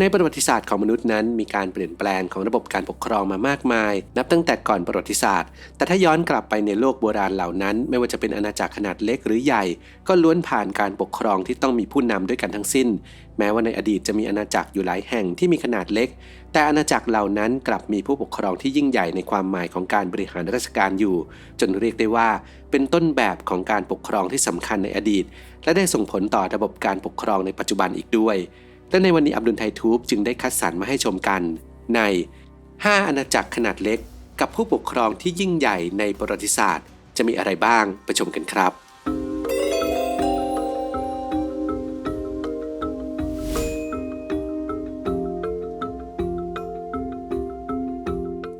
ในประวัติศาสตร์ของมนุษย์นั้น มีการเปลี่ยนแปลงของระบบการปกครองมามากมาย นับตั้งแต่ก่อนประวัติศาสตร์ แต่ถ้าย้อนกลับไปในโลกโบราณเหล่านั้น ไม่ว่าจะเป็นอาณาจักรขนาดเล็กหรือใหญ่ ก็ล้วนผ่านการปกครองที่ต้องมีผู้นำด้วยกันทั้งสิ้น แม้ว่าในอดีตจะมีอาณาจักรอยู่หลายแห่งที่มีขนาดเล็ก แต่อาณาจักรเหล่านั้นกลับมีผู้ปกครองที่ยิ่งใหญ่ในความหมายของการบริหารราชการอยู่ จนเรียกได้ว่าเป็นต้นแบบของการปกครองที่สำคัญในอดีต และได้ส่งผลต่อระบบการปกครองในปัจจุบันอีกด้วย และในวันนี้อับดุลไททูบจึงได้คัดสรรมาให้ชมกันใน 5 อาณาจักรขนาดเล็ก กับผู้ปกครองที่ยิ่งใหญ่ในประวัติศาสตร์ จะมีอะไรบ้างไปชมกันครับ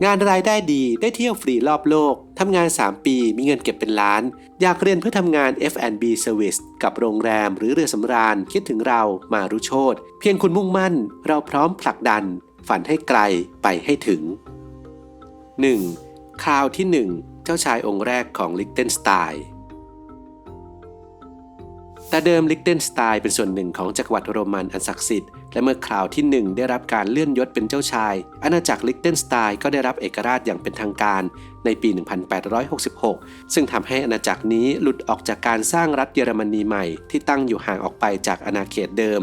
งานรายได้ดีได้เที่ยวฟรีรอบโลก ทำงาน 3 ปีมีเงินเก็บเป็นล้าน อยากเรียนเพื่อทำงาน F&B Service กับโรงแรมหรือเรือสำราญคิดถึงเรามารุโชตเพียงคุณมุ่งมั่น เราพร้อมผลักดัน ฝันให้ไกลไปให้ถึง 1. คราวที่ 1 เจ้าชายองค์แรกของลิกเทนสไตน์ แต่เดิมลิกเทนสไตน์เป็นส่วนหนึ่งของจักรวรรดิโรมันอันศักดิ์สิทธิ์และเมื่อคราวที่หนึ่งได้รับการเลื่อนยศเป็นเจ้าชาย อาณาจักรลิกเทนสไตน์ก็ได้รับเอกราชอย่างเป็นทางการในปี 1866 ซึ่งทำให้อาณาจักรนี้หลุดออกจากการสร้างรัฐเยอรมนีใหม่ที่ตั้งอยู่ห่างออกไปจากอาณาเขตเดิม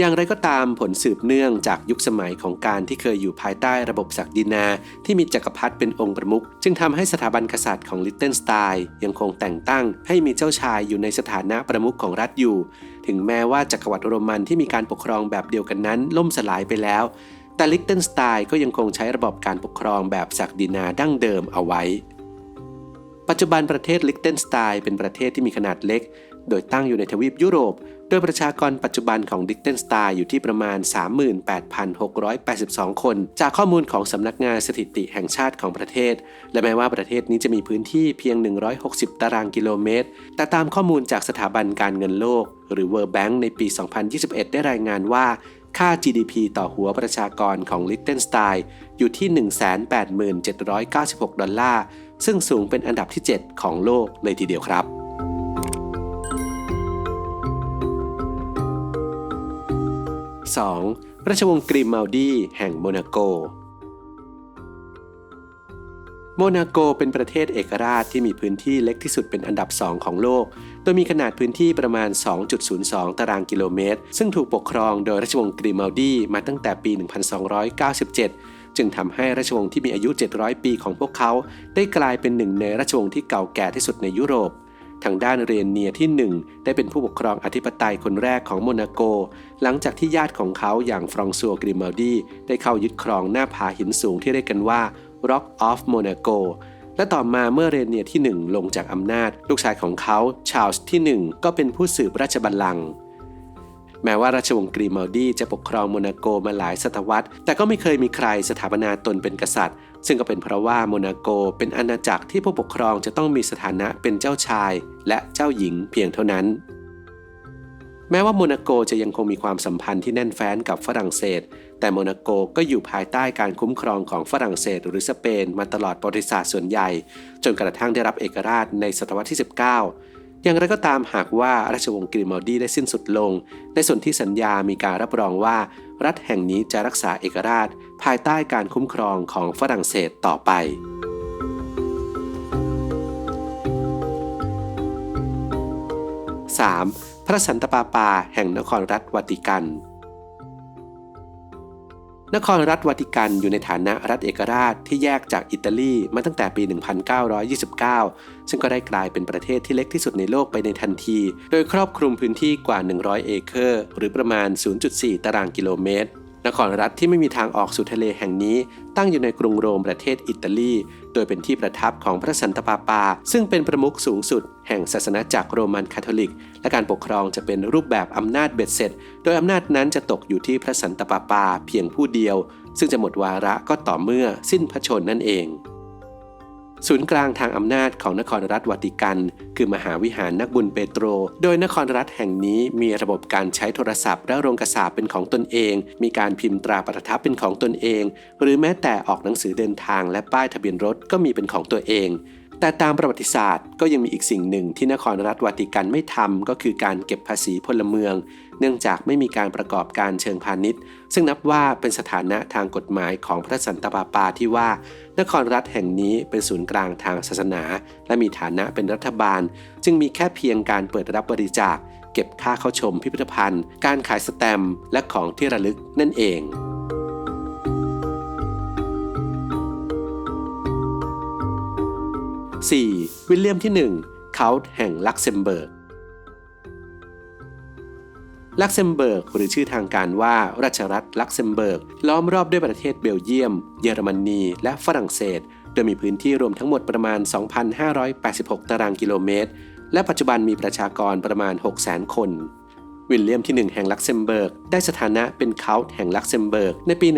อย่างไรก็ตามผลสืบเนื่องจากยุคสมัยของการที่เคยอยู่ภายใต้ระบบศักดินา ที่มีจักรพรรดิเป็นองค์ประมุขจึงทำให้สถาบันกษัตริย์ของลิตเทนสไตน์ยังคงแต่งตั้งให้มีเจ้าชายอยู่ในสถานะประมุขของรัฐอยู่ ถึงแม้ว่าจักรวรรดิโรมันที่มีการปกครองแบบเดียวกันนั้น ล่มสลายไปแล้ว แต่ลิกเทนสไตน์ก็ยังคงใช้ระบบการปกครองแบบศักดินาดั้งเดิมเอาไว้ปัจจุบันประเทศลิกเทนสไตน์เป็นประเทศที่มีขนาดเล็ก โดยตั้งอยู่ในทวีปยุโรป โดยประชากรปัจจุบันของลิกเทนสไตน์อยู่ที่ประมาณ 38,682 คน จากข้อมูลของสำนักงานสถิติแห่งชาติของประเทศ และแม้ว่าประเทศนี้จะมีพื้นที่เพียง 160 ตารางกิโลเมตร แต่ตามข้อมูลจากสถาบันการเงินโลก หรือ World Bank ในปี 2021 ได้รายงานว่าค่า GDP ต่อหัวประชากรของลิกเทนสไตน์อยู่ที่ 187,796 ดอลลาร์ ซึ่งสูงเป็นอันดับที่ 7 ของโลกเลยทีเดียวครับ 2. ราชวงศ์กริมัลดีแห่งโมนาโก โมนาโกเป็นประเทศเอกราชที่มีพื้นที่เล็กที่สุดเป็นอันดับ 2 ของโลก โดยมีขนาดพื้นที่ประมาณ 2.02 ตารางกิโลเมตร ซึ่งถูกปกครองโดยราชวงศ์กริมัลดีมาตั้งแต่ปี 1297จึงทำให้ราชวงศ์ที่มีอายุ 700 ปีของพวกเขา ได้กลายเป็นหนึ่งในราชวงศ์ที่เก่าแก่ที่สุดในยุโรป ทางด้านเรนเนียที่ 1 ได้เป็นผู้ปกครองอธิปไตยคนแรกของโมนาโก หลังจากที่ญาติของเขาอย่างฟรองซัวกริมัลดีได้เข้ายึดครองหน้าผาหินสูงที่เรียกกันว่า Rock of Monaco และต่อมาเมื่อเรนเนียที่ 1 ลงจากอำนาจ ลูกชายของเขาชาลส์ที่ 1 ก็เป็นผู้สืบราชบัลลังก์ แม้ว่าราชวงศ์กรีมัลดีจะปกครองโมนาโกมาหลายศตวรรษ แต่ก็ไม่เคยมีใครสถาปนาตนเป็นกษัตริย์ ซึ่งก็เป็นเพราะว่าโมนาโกเป็นอาณาจักรที่ผู้ปกครองจะต้องมีสถานะเป็นเจ้าชาย และเจ้าหญิงเพียงเท่านั้น แม้ว่าโมนาโกจะยังคงมีความสัมพันธ์ที่แน่นแฟ้นกับฝรั่งเศส แต่โมนาโกก็อยู่ภายใต้การคุ้มครองของฝรั่งเศสหรือสเปนมาตลอดประวัติศาสตร์ส่วนใหญ่ จนกระทั่งได้รับเอกราชในศตวรรษที่ 19 อย่างไรก็ตามหากว่าราชวงศ์กริมอลดีได้สิ้นสุดลง ในส่วนที่สัญญามีการรับรองว่า รัฐแห่งนี้จะรักษาเอกราช ภายใต้การคุ้มครองของฝรั่งเศสต่อไป 3. พระสันตะปาปาแห่งนครรัฐวัติกัน นครรัฐวาติกันอยู่ในฐานะรัฐเอกราชที่แยกจากอิตาลีมาตั้งแต่ปี 1929 ซึ่งก็ได้กลายเป็นประเทศที่เล็กที่สุดในโลกไปในทันที โดยครอบคลุมพื้นที่กว่า 100 เอเคอร์ หรือประมาณ 0.4 ตารางกิโลเมตร นครรัฐที่ไม่มีทางออกสู่ทะเลแห่งนี้ ตั้งอยู่ในกรุงโรมประเทศอิตาลี โดยเป็นที่ประทับของพระสันตะปาปา ซึ่งเป็นประมุขสูงสุด แห่งศาสนาจักรโรมันคาทอลิก และการปกครองจะเป็นรูปแบบอำนาจเบ็ดเสร็จ โดยอำนาจนั้นจะตกอยู่ที่พระสันตะปาปาเพียงผู้เดียว ซึ่งจะหมดวาระก็ต่อเมื่อสิ้นพระชนนั่นเอง ศูนย์กลางทางอำนาจของนครรัฐวาติกัน คือมหาวิหารนักบุญเปโตร โดยนครรัฐแห่งนี้มีระบบการใช้โทรศัพท์และโรงกระสาเป็นของตนเอง มีการพิมพ์ตราประทับเป็นของตนเอง หรือแม้แต่ออกหนังสือเดินทางและป้ายทะเบียนรถก็มีเป็นของตัวเอง แต่ตามประวัติศาสตร์ก็ยังมีอีกสิ่งหนึ่งที่นครรัฐวาติกันไม่ทำก็คือการเก็บภาษีพลเมือง เนื่องจากไม่มีการประกอบการเชิงพาณิชย์ ซึ่งนับว่าเป็นสถานะทางกฎหมายของพระสันตะปาปาที่ว่า นครรัฐแห่งนี้เป็นศูนย์กลางทางศาสนา และมีฐานะเป็นรัฐบาล จึงมีแค่เพียงการเปิดรับบริจาค เก็บค่าเข้าชมพิพิธภัณฑ์ การขายสแตมป์และของที่ระลึกนั่นเอง 4. วิลเลียมที่ 1 เขาแห่งลักเซมเบิร์ก ลักเซมเบิร์ก หรือชื่อทางการว่าราชรัฐลักเซมเบิร์ก ล้อมรอบด้วยประเทศเบลเยียม เยอรมนี และฝรั่งเศส โดยมีพื้นที่รวมทั้งหมดประมาณ 2,586 ตารางกิโลเมตร และปัจจุบันมีประชากรประมาณ 600,000 คน วิลเลียมที่ 1 แห่งลักเซมเบิร์ก ได้สถานะเป็นเขาท์แห่งลักเซมเบิร์ก ในปี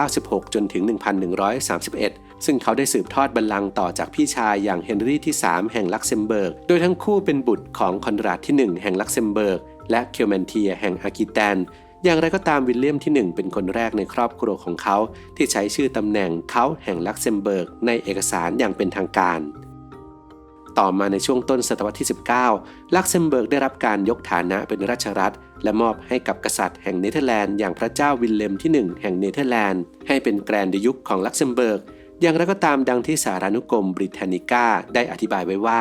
1096 จนถึง 1131 ซึ่งเขาได้สืบทอดบัลลังก์ต่อจากพี่ชายอย่างเฮนรี่ที่ 3 แห่งลักเซมเบิร์ก โดยทั้งคู่เป็นบุตรของคอนราดที่ 1 แห่งลักเซมเบิร์ก และเคลเมนเทียแห่งอากิแตนอย่างไรก็ตามวิลเลียมที่ 1 เป็นคนแรกในครอบครัวของเขา ที่ใช้ชื่อตำแหน่งเขาท์แห่งลักเซมเบิร์ก ในเอกสารอย่างเป็นทางการ ต่อมาในช่วงต้นศตวรรษที่ 19 ลักเซมเบิร์กได้รับการยกฐานะเป็นราชรัฐ และมอบให้กับกษัตริย์แห่งเนเธอร์แลนด์อย่างพระเจ้าวิลเลมที่ 1 แห่งเนเธอร์แลนด์ให้เป็นแกรนด์ยุคของลักเซมเบิร์กอย่างไรก็ตามดังที่สารานุกรมบริเทนิก้าได้อธิบายไว้ว่า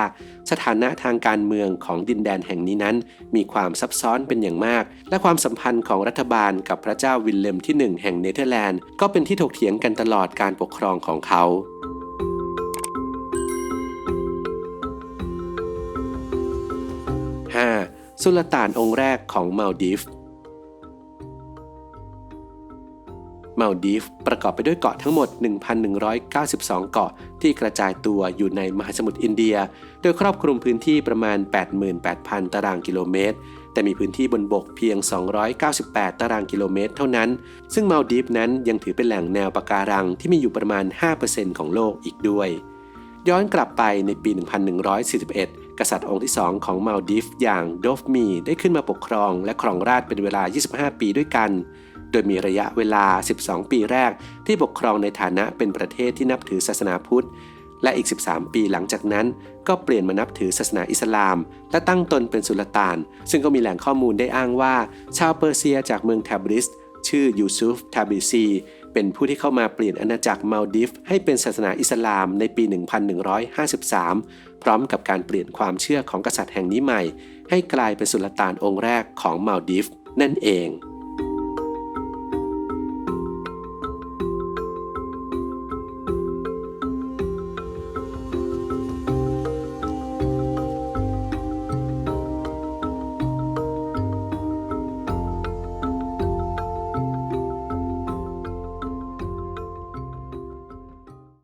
สถานะทางการเมืองของดินแดนแห่งนี้นั้น มีความซับซ้อนเป็นอย่างมาก และความสัมพันธ์ของรัฐบาลกับพระเจ้าวิลเลมที่ 1 แห่งเนเธอร์แลนด์ก็เป็นที่ถกเถียงกันตลอดการปกครองของเขา สุลต่านองค์แรกของมาลดีฟมาลดีฟประกอบไปด้วยเกาะทั้งหมด 1,192 เกาะที่กระจายตัวอยู่ในมหาสมุทรอินเดีย โดยครอบคลุมพื้นที่ประมาณ 88,000 ตารางกิโลเมตร แต่มีพื้นที่บนบกเพียง 298 ตารางกิโลเมตร เท่านั้น ซึ่งมาลดีฟนั้นยังถือเป็นแหล่งแนวปะการังที่มีอยู่ประมาณ 5%ของโลกอีกด้วย ย้อนกลับไปในปี 1141 กษัตริย์องค์ที่ 2 ของมาลดีฟอย่างโดฟมีได้ขึ้นมาปกครองและครองราชเป็นเวลา 25 ปีด้วยกัน โดยมีระยะเวลา 12 ปีแรกที่ปกครองในฐานะเป็นประเทศที่นับถือศาสนาพุทธ และอีก 13 ปีหลังจากนั้น ก็เปลี่ยนมานับถือศาสนาอิสลาม และตั้งตนเป็นสุลต่าน ซึ่งก็มีแหล่งข้อมูลได้อ้างว่า ชาวเปอร์เซียจากเมืองแทบริสชื่อยูซุฟทาบิซี เป็นผู้ที่เข้ามาเปลี่ยนอาณาจักรมาลดิฟให้เป็นศาสนาอิสลามในปี 1153 พร้อมกับการเปลี่ยนความเชื่อของกษัตริย์แห่งนี้ใหม่ ให้กลายเป็นสุลต่านองค์แรกของมาลดิฟนั่นเอง